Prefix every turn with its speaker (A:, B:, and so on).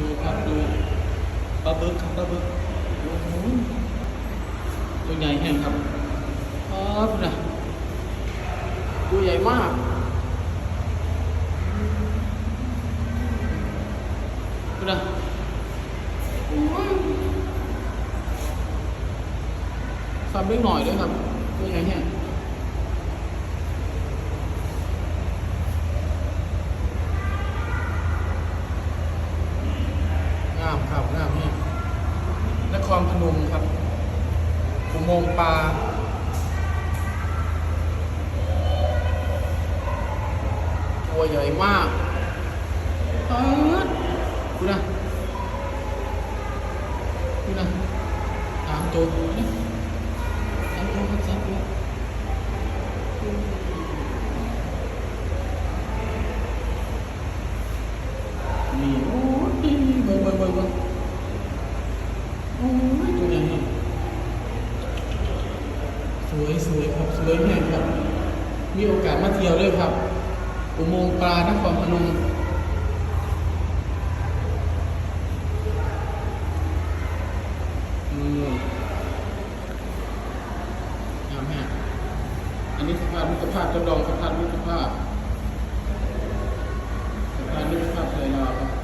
A: ดูครับดูปลาบึกครับปลาบึกโอ้โหตัวใหญ่แห้งครับอ๋อคุณนะตัวใหญ่มากคุณนะโอ้ยซับเล็กหน่อยด้วยครับตัวใหญ่แห้ง งามครับงามเนี่นครพนมครับอุโมงค์ปลาตัวใหญ่มากเอิ้นดูนะดูนะตามตัวนี่สามตัวครับสามตัวนี่โอ้ยเบิ่งเบิ่งเบิ่งเบิ่ง โอ้ยตัวใหญ่เนี่ยสวยสวยครับสวยแน่ครับ มีโอกาสมาเที่ยวด้วยครับ อุโมงค์ปลานครพนมอันนี้สะพานมิตรภาพจำลองสะพานมิตรภาพสะพานมิตรภาพเลยลาวครับ